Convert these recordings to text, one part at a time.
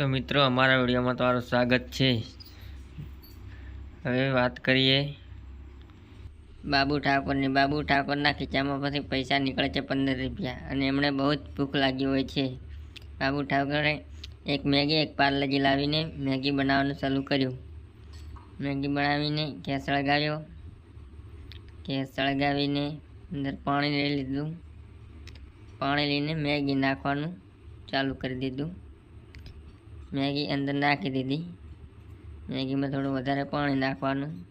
તો મિત્રો, અમારા વિડીયોમાં તમારું સ્વાગત છે. હવે વાત કરીએ. બાબુ ઠાકોરની. બાબુ ઠાકોરના ખીચામાં પછી પૈસા નીકળે છે પંદર રૂપિયા અને એમણે બહુ જ ભૂખ લાગી હોય છે. બાબુ ઠાકોરે એક મેગી, એક પાર્લેજી લાવીને મેગી બનાવવાનું શરૂ કર્યું. મેગી બનાવીને ગેસ સળગાવ્યો. ગેસ સળગાવીને અંદર પાણી લઈ લીધું. પાણી લઈને મેગી નાખવાનું ચાલુ કરી દીધું. મેગી અંદર નાખી દીધી. મેગીમાં થોડું વધારે પાણી નાખવાનું.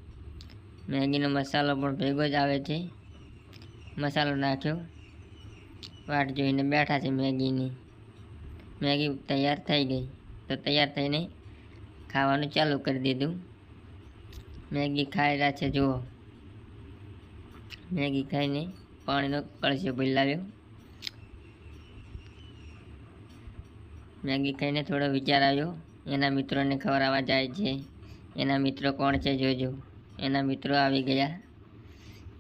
મેગીનો મસાલો પણ ભેગો જ આવે છે. મસાલો નાખ્યો. વાટ જોઈને બેઠા છે મેગીની. મેગી તૈયાર થઈ ગઈ. તો તૈયાર થઈને ખાવાનું ચાલુ કરી દીધું. મેગી ખાઈ રહ્યા છે, જુઓ. મેગી ખાઈને પાણીનો કળશો ભલાવ્યો મેગી ખાઈને થોડો વિચાર આવ્યો. એના મિત્રોને ખવડાવવા જાય છે. એના મિત્રો કોણ છે જોજો. એના મિત્રો આવી ગયા.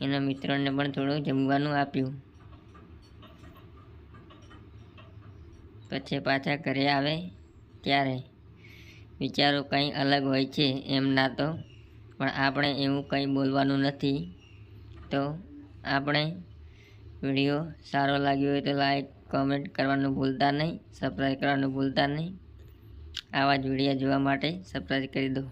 એના મિત્રોને પણ થોડું જમવાનું આપ્યું. પછી પાછા ઘરે આવે ત્યારે વિચારો કંઈ અલગ હોય છે એમના તો. પણ આપણે એવું કંઈ બોલવાનું નથી. તો આપણે વીડિયો સારો લાગ્યો હોય તો લાઈક કોમેન્ટ કરવાનું ભૂલતા નહીં સબસ્ક્રાઈબ કરવાનું ભૂલતા નહીં. આવા જ વીડિયો જોવા માટે સબસ્ક્રાઈબ કરી દો.